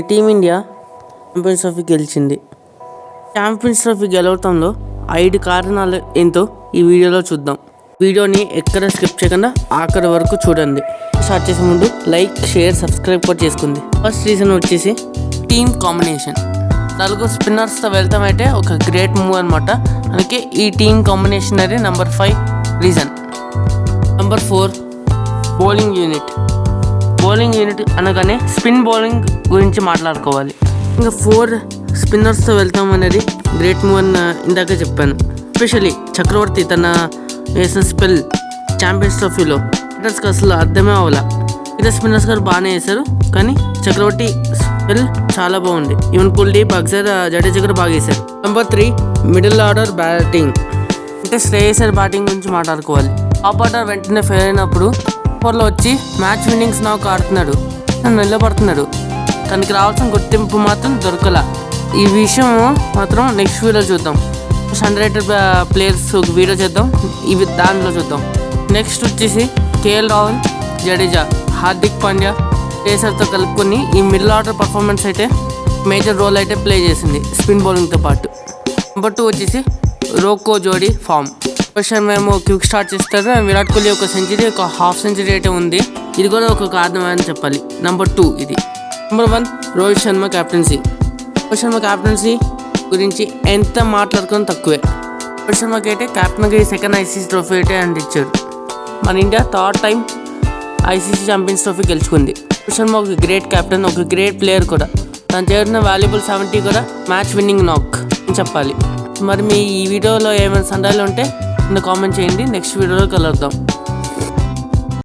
Team India champions trophy గెలిచింది? Champions trophy గెలవటంలో ఐదు కారణాలు ఏంటో ఈ వీడియోలో చూద్దాం. వీడియోని ఎక్కడ స్కిప్ చేయకుండా ఆఖరి వరకు చూడండి. స్టార్ట్ చేసే ముందు లైక్ షేర్ సబ్స్క్రైబ్ కూడా చేసుకుంది ఫస్ట్ రీజన్ వచ్చేసి టీమ్ కాంబినేషన్. నలుగురు స్పిన్నర్స్తో వెళ్తామైతే ఒక గ్రేట్ మూవ్ అనమాట అందుకే ఈ టీమ్ కాంబినేషన్ అనేది number five reason. Number four bowling unit. Bowling unit అనగానే స్పిన్ బౌలింగ్ గురించి మాట్లాడుకోవాలి. ఇంకా ఫోర్ స్పిన్నర్స్తో వెళ్తాం అనేది గ్రేట్ మూవ్ అని ఇందాక చెప్పాను. ఎస్పెషలీ చక్రవర్తి తన వేసిన స్పెల్ ఛాంపియన్స్ ట్రోఫీలో బ్యాటర్స్కి అసలు అర్థమే అవ్వాల. ఇతర స్పిన్నర్స్ గారు బాగానే వేశారు కానీ చక్రవర్తి స్పెల్ చాలా బాగుంది. ఈవెన్ కుల్దీప్ అక్సర్ జడేజా గారు బాగా వేశారు. Number three middle order batting అంటే శ్రేయసర్ బ్యాటింగ్ గురించి మాట్లాడుకోవాలి. ఆ ఆర్డర్ వెంటనే ఫెయిల్ అయినప్పుడు సూపర్లో వచ్చి మ్యాచ్ విన్నింగ్స్ నాకు ఆడుతున్నాడు. తను నిలబడుతున్నాడు. తనకి రావాల్సిన గుర్తింపు మాత్రం దొరకల. ఈ విషయం మాత్రం నెక్స్ట్ వీడియో చూద్దాం. అండర్ రేటెడ్ ప్లేయర్స్ వీడియో చేద్దాం. ఇవి దానిలో చూద్దాం. నెక్స్ట్ వచ్చేసి కేఎల్ రాహుల్ జడేజా హార్దిక్ పాండ్యా పేసర్తో కలుపుకొని ఈ మిడిల్ ఆర్డర్ పర్ఫార్మెన్స్ అయితే మేజర్ రోల్ అయితే ప్లే చేసింది స్పిన్ బౌలింగ్తో పాటు. నెంబర్ టూ వచ్చేసి రోకో జోడీ ఫామ్. క్వశ్చన్ మేము క్విక్ స్టార్ట్ చేస్తారు. విరాట్ కోహ్లీ ఒక సెంచరీ ఒక హాఫ్ సెంచరీ అయితే ఉంది. ఇది కూడా ఒక కారణం అని చెప్పాలి. నెంబర్ టూ ఇది. Number one Rohit Sharma captaincy Rohit Sharma captaincy గురించి ఎంత మాట్లాడుకుని తక్కువే. రోహిత్ శర్మకి అయితే క్యాప్టెన్కి సెకండ్ ఐసీసీ ట్రోఫీ అయితే అందించాడు మన India third time ICC champions trophy గెలుచుకుంది. రోహిత్ శర్మ ఒక గ్రేట్ కెప్టెన్ ఒక గ్రేట్ ప్లేయర్ కూడా. తను చేరిన వాల్యుబుల్ సెవెంటీ కూడా మ్యాచ్ విన్నింగ్ నాక్ అని చెప్పాలి. మరి మీ ఈ వీడియోలో ఏమైనా సందేహాలు ఉంటే తప్పకుండా కామెంట్ చేయండి. నెక్స్ట్ వీడియోలో కలుద్దాం.